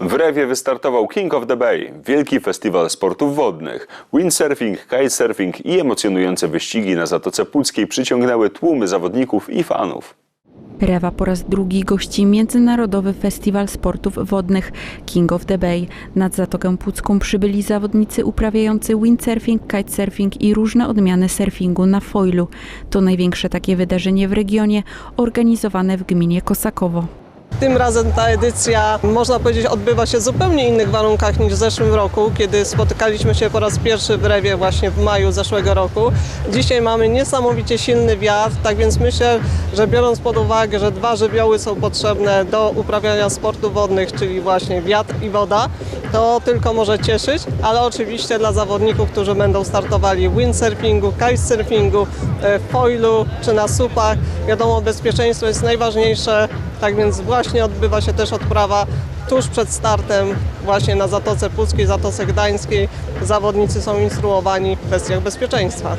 W Rewie wystartował King of the Bay, wielki festiwal sportów wodnych. Windsurfing, kitesurfing i emocjonujące wyścigi na Zatoce Puckiej przyciągnęły tłumy zawodników i fanów. Rewa po raz drugi gości Międzynarodowy Festiwal Sportów Wodnych King of the Bay. Nad Zatokę Pucką przybyli zawodnicy uprawiający windsurfing, kitesurfing i różne odmiany surfingu na foilu. To największe takie wydarzenie w regionie, organizowane w gminie Kosakowo. Tym razem ta edycja, można powiedzieć, odbywa się w zupełnie innych warunkach niż w zeszłym roku, kiedy spotykaliśmy się po raz pierwszy w Rewie właśnie w maju zeszłego roku. Dzisiaj mamy niesamowicie silny wiatr, tak więc myślę, że biorąc pod uwagę, że dwa żywioły są potrzebne do uprawiania sportów wodnych, czyli właśnie wiatr i woda, to tylko może cieszyć, ale oczywiście dla zawodników, którzy będą startowali w windsurfingu, kitesurfingu, e, foilu czy na supach, wiadomo, bezpieczeństwo jest najważniejsze, tak więc właśnie odbywa się też odprawa tuż przed startem właśnie na Zatoce Puckiej, Zatoce Gdańskiej. Zawodnicy są instruowani w kwestiach bezpieczeństwa.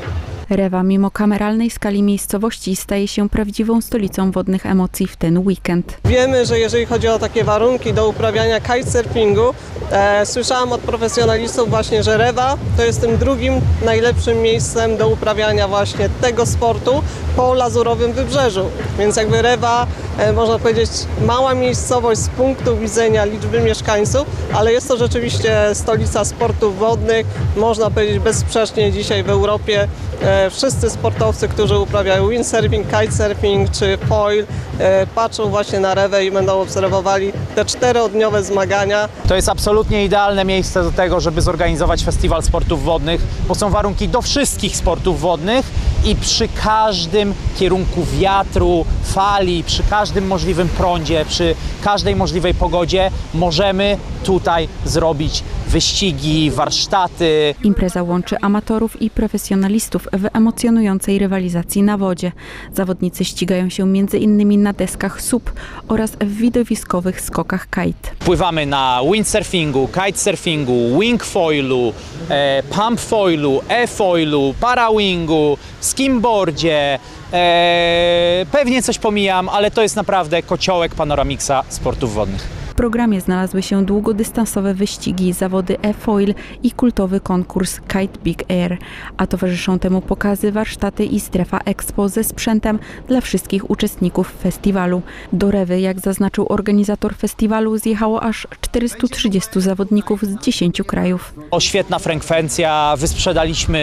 Rewa, mimo kameralnej skali miejscowości, staje się prawdziwą stolicą wodnych emocji w ten weekend. Wiemy, że jeżeli chodzi o takie warunki do uprawiania kitesurfingu, e, słyszałam od profesjonalistów właśnie, że Rewa to jest tym drugim najlepszym miejscem do uprawiania właśnie tego sportu po Lazurowym Wybrzeżu. Więc jakby Rewa, e, można powiedzieć, mała miejscowość z punktu widzenia liczby mieszkańców, ale jest to rzeczywiście stolica sportów wodnych. Można powiedzieć bezsprzecznie dzisiaj w Europie e, wszyscy sportowcy, którzy uprawiają windsurfing, kitesurfing czy foil, e, patrzą właśnie na Rewę i będą obserwowali te czterodniowe zmagania. To jest absolutnie idealne miejsce do tego, żeby zorganizować festiwal sportów wodnych, bo są warunki do wszystkich sportów wodnych i przy każdym kierunku wiatru, fali, przy każdym możliwym prądzie, przy każdej możliwej pogodzie możemy tutaj zrobić wyścigi, warsztaty, Impreza łączy amatorów i profesjonalistów w emocjonującej rywalizacji na wodzie. Zawodnicy ścigają się między innymi na deskach SUP oraz w widowiskowych skokach kite. Pływamy na windsurfingu, kitesurfingu, wingfoilu, e, pumpfoilu, e-foilu, parawingu, skimboardzie. E, pewnie coś pomijam, ale to jest naprawdę kociołek panoramiksa sportów wodnych. Programie znalazły się długodystansowe wyścigi, zawody e-foil i kultowy konkurs Kite Big Air, a towarzyszą temu pokazy, warsztaty i strefa expo ze sprzętem dla wszystkich uczestników festiwalu. Do Rewy, jak zaznaczył organizator festiwalu, zjechało aż 430 zawodników z 10 krajów. O, świetna frekwencja, wysprzedaliśmy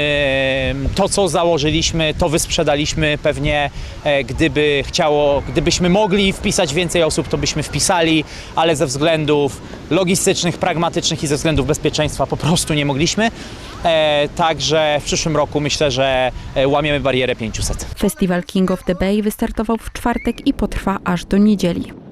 to, co założyliśmy, to wysprzedaliśmy pewnie, e, gdyby chciało, gdybyśmy mogli wpisać więcej osób, to byśmy wpisali, ale ze względów logistycznych, pragmatycznych i ze względów bezpieczeństwa po prostu nie mogliśmy. E, Także w przyszłym roku myślę, że e, łamiemy barierę 500. Festiwal King of the Bay wystartował w czwartek i potrwa aż do niedzieli.